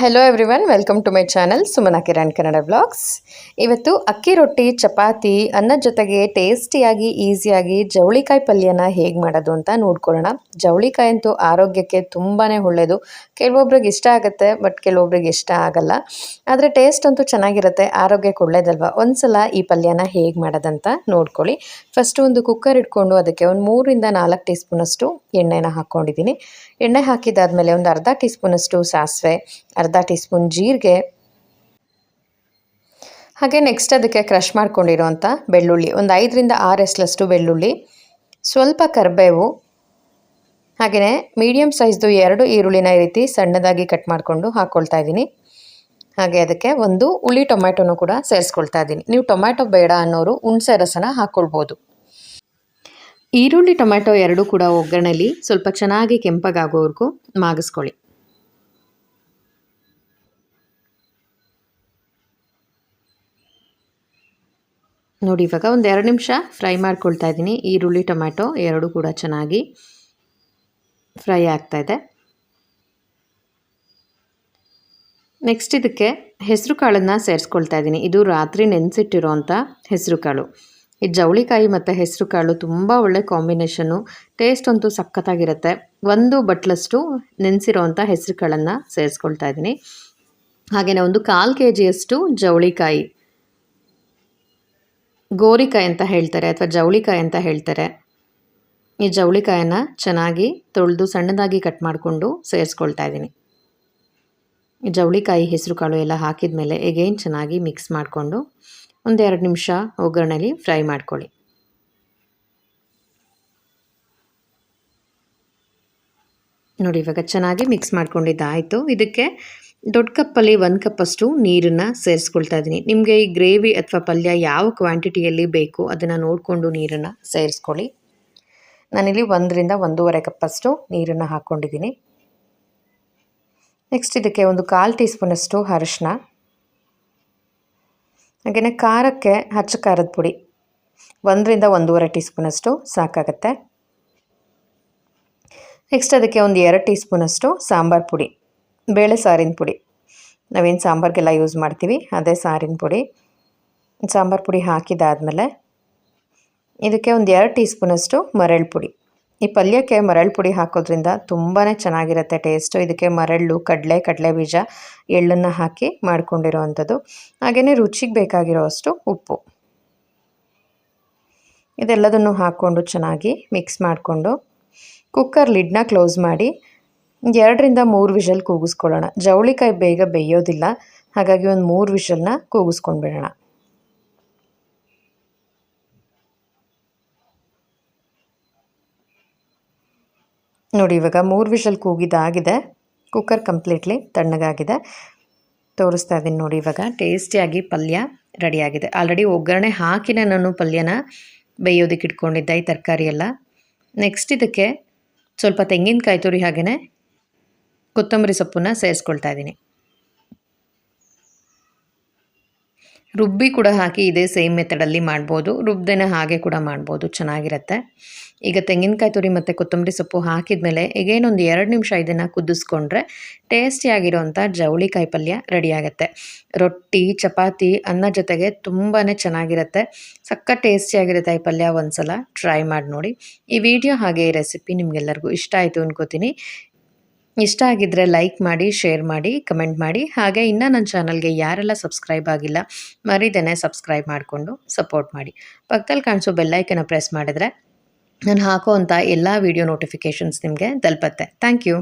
Hello everyone welcome to my channel Sumana Kiran Kannada vlogs ಇವತ್ತು ಅಕ್ಕಿ ರೊಟ್ಟಿ, ಚಪಾತಿ ಅನ್ನದ ಜೊತೆಗೆ ಟೇಸ್ಟಿಯಾಗಿ ಈಸಿಯಾಗಿ ಜವಳಿಕಾಯಿ ಪಲ್ಯನ ಹೇಗೆ ಮಾಡೋದು ಅಂತ ನೋಡ್ಕೊಳ್ಳೋಣ. ಜವಳಿಕಾಯಿ ಅಂತೂ ಆರೋಗ್ಯಕ್ಕೆ ತುಂಬಾ ಒಳ್ಳೆಯದು ಕೆಲವೊಬ್ರಿಗೆ ಇಷ್ಟ ಆಗುತ್ತೆ ಬಟ್ ಕೆಲವೊಬ್ರಿಗೆ ಇಷ್ಟ ಆಗಲ್ಲ. ಆದರೆ ಟೇಸ್ಟ್ ಅಂತೂ ಚೆನ್ನಾಗಿರುತ್ತೆ, ಆರೋಗ್ಯಕ್ಕೆ ಒಳ್ಳೇದಲ್ವಾ? ಒಂದ್ಸಲ ಈ ಪಲ್ಯನ ಹೇಗೆ ಮಾಡೋದಂತ ನೋಡ್ಕೊಳ್ಳಿ. ಫಸ್ಟ್ ಒಂದು ಕುಕ್ಕರ್ ಇಟ್ಕೊಂಡು ಅದಕ್ಕೆ ಒಂದು ಮೂರಿಂದ ನಾಲ್ಕು ಟೀ ಸ್ಪೂನಷ್ಟು ಎಣ್ಣೆನ ಹಾಕ್ಕೊಂಡಿದ್ದೀನಿ ಎಣ್ಣೆ ಹಾಕಿದಾದ್ಮೇಲೆ ಒಂದು ಅರ್ಧ ಟೀ ಸ್ಪೂನಷ್ಟು ಸಾಸಿವೆ ಅರ್ಧ ಟೀ ಸ್ಪೂನ್ ಜೀರಿಗೆ. ಹಾಗೆ ನೆಕ್ಸ್ಟ್ ಅದಕ್ಕೆ ಕ್ರಷ್ ಮಾಡ್ಕೊಂಡಿರೋಂಥ ಬೆಳ್ಳುಳ್ಳಿ. ಒಂದು ಐದರಿಂದ ಆರು ಎಸ್ಲಷ್ಟು ಬೆಳ್ಳುಳ್ಳಿ. ಸ್ವಲ್ಪ ಕರಿಬೇವು. ಹಾಗೆಯೇ ಮೀಡಿಯಮ್ ಸೈಜ್ದು ಎರಡು ಈರುಳ್ಳಿನ ಈ ರೀತಿ ಸಣ್ಣದಾಗಿ ಕಟ್ ಮಾಡಿಕೊಂಡು ಹಾಕ್ಕೊಳ್ತಾ ಇದ್ದೀನಿ. ಹಾಗೆ ಅದಕ್ಕೆ ಒಂದು ಹುಳಿ ಟೊಮ್ಯಾಟೊನೂ ಕೂಡ ಸೇರಿಸ್ಕೊಳ್ತಾ ಇದ್ದೀನಿ. ನೀವು ಟೊಮ್ಯಾಟೊ ಬೇಡ ಅನ್ನೋರು ಹುಣಸೆ ರಸನ ಹಾಕ್ಕೊಳ್ಬೋದು ಈರುಳ್ಳಿ ಟೊಮ್ಯಾಟೊ ಎರಡೂ ಕೂಡ ಒಗ್ಗರಣೆಲಿ ಸ್ವಲ್ಪ ಚೆನ್ನಾಗಿ ಕೆಂಪಗಾಗೋವರೆಗೂ ಮಾಗಿಸ್ಕೊಳ್ಳಿ. ನೋಡಿ, ಇವಾಗ ಒಂದು ಎರಡು ನಿಮಿಷ ಫ್ರೈ ಮಾಡ್ಕೊಳ್ತಾ ಇದ್ದೀನಿ. ಈರುಳ್ಳಿ, ಟೊಮ್ಯಾಟೊ ಎರಡೂ ಕೂಡ ಚೆನ್ನಾಗಿ ಫ್ರೈ ಆಗ್ತಾಯಿದೆ ನೆಕ್ಸ್ಟ್ ಇದಕ್ಕೆ ಹೆಸರು ಕಾಳನ್ನು ಸೇರಿಸ್ಕೊಳ್ತಾ ಇದ್ದೀನಿ. ಇದು ರಾತ್ರಿ ನೆನೆಸಿಟ್ಟಿರೋ ಅಂಥ ಹೆಸರು ಕಾಳು. ಈ ಜವಳಿಕಾಯಿ ಮತ್ತು ಹೆಸರು ಕಾಳು ತುಂಬ ಒಳ್ಳೆ ಕಾಂಬಿನೇಷನ್ನು ಟೇಸ್ಟ್ ಅಂತೂ ಸಖತ್ತಾಗಿರುತ್ತೆ. ಒಂದು ಬಟ್ಲಷ್ಟು ನೆನೆಸಿರೋವಂಥ ಹೆಸರು ಕಾಳನ್ನು ಸೇರಿಸ್ಕೊಳ್ತಾ ಇದ್ದೀನಿ. ಹಾಗೆಯೇ ಒಂದು ಕಾಲು ಕೆ ಜಿಯಷ್ಟು ಜವಳಿಕಾಯಿ ಗೋರಿಕಾಯಿ ಅಂತ ಹೇಳ್ತಾರೆ ಅಥವಾ ಜವಳಿಕಾಯಿ ಅಂತ ಹೇಳ್ತಾರೆ. ಈ ಜವಳಿಕಾಯನ್ನ ಚೆನ್ನಾಗಿ ತೊಳೆದು ಸಣ್ಣದಾಗಿ ಕಟ್ ಮಾಡಿಕೊಂಡು ಸೇರಿಸ್ಕೊಳ್ತಾ ಇದ್ದೀನಿ. ಈ ಜವಳಿಕಾಯಿ ಹೆಸರು ಕಾಳು ಎಲ್ಲ ಹಾಕಿದ ಮೇಲೆ ಎಗೇನ್ ಚೆನ್ನಾಗಿ ಮಿಕ್ಸ್ ಮಾಡಿಕೊಂಡು ಒಂದೆರಡು ನಿಮಿಷ ಒಗ್ಗರಣೆಲಿ ಫ್ರೈ ಮಾಡ್ಕೊಳ್ಳಿ. ನೋಡಿ ಇವಾಗ ಚೆನ್ನಾಗಿ ಮಿಕ್ಸ್ ಮಾಡ್ಕೊಂಡಿದ್ದಾಯಿತು. ಇದಕ್ಕೆ ದೊಡ್ಡ ಕಪ್ಪಲ್ಲಿ ಒಂದು ಕಪ್ಪಷ್ಟು ನೀರನ್ನು ಸೇರಿಸ್ಕೊಳ್ತಾ ಇದ್ದೀನಿ. ನಿಮಗೆ ಈ ಗ್ರೇವಿ ಅಥವಾ ಪಲ್ಯ ಯಾವ ಕ್ವಾಂಟಿಟಿಯಲ್ಲಿ ಬೇಕು ಅದನ್ನು ನೋಡಿಕೊಂಡು ನೀರನ್ನು ಸೇರಿಸ್ಕೊಳ್ಳಿ. ನಾನಿಲ್ಲಿ ಒಂದರಿಂದ ಒಂದೂವರೆ ಕಪ್ಪಷ್ಟು ನೀರನ್ನು ಹಾಕ್ಕೊಂಡಿದ್ದೀನಿ. ನೆಕ್ಸ್ಟ್ ಇದಕ್ಕೆ ಒಂದು ಕಾಲು ಟೀ ಸ್ಪೂನಷ್ಟು ಅರಿಶಿನ. ಹಾಗೆಯೇ ಖಾರಕ್ಕೆ ಹಚ್ಚ ಖಾರದ ಪುಡಿ. ಒಂದರಿಂದ ಒಂದೂವರೆ ಟೀ ಸ್ಪೂನಷ್ಟು ಸಾಕಾಗತ್ತೆ. ನೆಕ್ಸ್ಟ್ ಅದಕ್ಕೆ ಒಂದು ಎರಡು ಟೀ ಸ್ಪೂನಷ್ಟು ಸಾಂಬಾರು ಪುಡಿ. ಬೇಳೆ ಸಾರಿನ ಪುಡಿ. ನಾವೇನು ಸಾಂಬಾರಿಗೆಲ್ಲ ಯೂಸ್ ಮಾಡ್ತೀವಿ, ಅದೇ ಸಾರಿನ ಪುಡಿ. ಸಾಂಬಾರು ಪುಡಿ ಹಾಕಿದಾದಮೇಲೆ ಇದಕ್ಕೆ ಒಂದು ಎರಡು ಟೀ ಸ್ಪೂನಷ್ಟು ಮರಳು ಪುಡಿ. ಈ ಪಲ್ಯಕ್ಕೆ ಮರಳು ಪುಡಿ ಹಾಕೋದ್ರಿಂದ ತುಂಬಾ ಚೆನ್ನಾಗಿರುತ್ತೆ ಟೇಸ್ಟು ಇದಕ್ಕೆ ಮರಳು, ಕಡಲೆ ಕಡಲೆ ಬೀಜ ಎಳ್ಳನ್ನು ಹಾಕಿ ಮಾಡಿಕೊಂಡಿರೋ ಅಂಥದ್ದು ಹಾಗೆಯೇ ರುಚಿಗೆ ಬೇಕಾಗಿರೋ ಅಷ್ಟು ಉಪ್ಪು. ಇದೆಲ್ಲದನ್ನು ಹಾಕ್ಕೊಂಡು ಚೆನ್ನಾಗಿ ಮಿಕ್ಸ್ ಮಾಡಿಕೊಂಡು ಕುಕ್ಕರ್ ಲಿಡ್ನ ಕ್ಲೋಸ್ ಮಾಡಿ ಎರಡರಿಂದ ಮೂರು ವಿಷಲ್ ಕೂಗಿಸ್ಕೊಳ್ಳೋಣ. ಜವಳಿಕಾಯಿ ಬೇಗ ಬೇಯೋದಿಲ್ಲ. ಹಾಗಾಗಿ ಒಂದು ಮೂರು ವಿಷಲ್ನ ಕೂಗಿಸ್ಕೊಂಡ್ಬಿಡೋಣ. ನೋಡಿ, ಇವಾಗ ಮೂರು ವಿಷಲ್ ಕೂಗಿದಾಗಿದೆ. ಕುಕ್ಕರ್ ಕಂಪ್ಲೀಟ್ಲಿ ತಣ್ಣಗಾಗಿದೆ. ತೋರಿಸ್ತಾ ಇದ್ದೀನಿ ನೋಡಿ, ಇವಾಗ ಟೇಸ್ಟಿಯಾಗಿ ಪಲ್ಯ ರೆಡಿಯಾಗಿದೆ. ಆಲ್ರೆಡಿ ಒಗ್ಗರಣೆ ಹಾಕಿನೇ ನಾನು ಪಲ್ಯನ ಬೇಯೋದಕ್ಕೆ ಇಟ್ಕೊಂಡಿದ್ದೆ, ಈ ತರಕಾರಿ ಎಲ್ಲ ನೆಕ್ಸ್ಟ್ ಇದಕ್ಕೆ ಸ್ವಲ್ಪ ತೆಂಗಿನಕಾಯಿ ತುರಿ ಹಾಗೆಯೇ ಕೊತ್ತಂಬರಿ ಸೊಪ್ಪನ್ನು ಸೇರಿಸ್ಕೊಳ್ತಾ ಇದ್ದೀನಿ. ರುಬ್ಬಿ ಕೂಡ ಹಾಕಿ ಇದೇ ಸೇಮ್ ಮೆಥಡಲ್ಲಿ ಮಾಡ್ಬೋದು. ರುಬ್ದೇನೆ ಹಾಗೆ ಕೂಡ ಮಾಡ್ಬೋದು. ಚೆನ್ನಾಗಿರುತ್ತೆ. ಈಗ ತೆಂಗಿನಕಾಯಿ ತುರಿ ಮತ್ತು ಕೊತ್ತಂಬರಿ ಸೊಪ್ಪು ಹಾಕಿದ ಮೇಲೆ ಈಗೇನೊಂದು ಎರಡು ನಿಮಿಷ ಇದನ್ನು ಕುದಿಸ್ಕೊಂಡ್ರೆ ಟೇಸ್ಟಿಯಾಗಿರೋವಂಥ ಜವಳಿಕಾಯಿ ಪಲ್ಯ ರೆಡಿಯಾಗತ್ತೆ ರೊಟ್ಟಿ, ಚಪಾತಿ, ಅನ್ನ ಜೊತೆಗೆ ತುಂಬಾ ಚೆನ್ನಾಗಿರುತ್ತೆ. ಸಕ್ಕ ಟೇಸ್ಟಿಯಾಗಿರುತ್ತೆ ಈ ಪಲ್ಯ ಒಂದು ಸಲ ಟ್ರೈ ಮಾಡಿ ನೋಡಿ. ಈ ವಿಡಿಯೋ ಹಾಗೆ ರೆಸಿಪಿ ನಿಮಗೆಲ್ಲರಿಗೂ ಇಷ್ಟ ಆಯಿತು ಅನ್ಕೋತೀನಿ. ಇಷ್ಟ ಆಗಿದ್ದರೆ ಲೈಕ್ ಮಾಡಿ ಶೇರ್ ಮಾಡಿ ಕಮೆಂಟ್ ಮಾಡಿ. ಹಾಗೆ ಇನ್ನು ನನ್ನ ಚಾನಲ್ಗೆ ಯಾರೆಲ್ಲ ಸಬ್ಸ್ಕ್ರೈಬ್ ಆಗಿಲ್ಲ, ಮರಿದೇನೆ ಸಬ್ಸ್ಕ್ರೈಬ್ ಮಾಡಿಕೊಂಡು ಸಪೋರ್ಟ್ ಮಾಡಿ. ಪಕ್ಕದಲ್ಲಿ ಕಾಣಿಸೋ ಬೆಲ್ಲೈಕನ್ನು ಪ್ರೆಸ್ ಮಾಡಿದ್ರೆ ನಾನು ಹಾಕೋ ಅಂಥ ಎಲ್ಲ ವೀಡಿಯೋ ನೋಟಿಫಿಕೇಷನ್ಸ್ ನಿಮಗೆ ತಲುಪತ್ತೆ. Thank you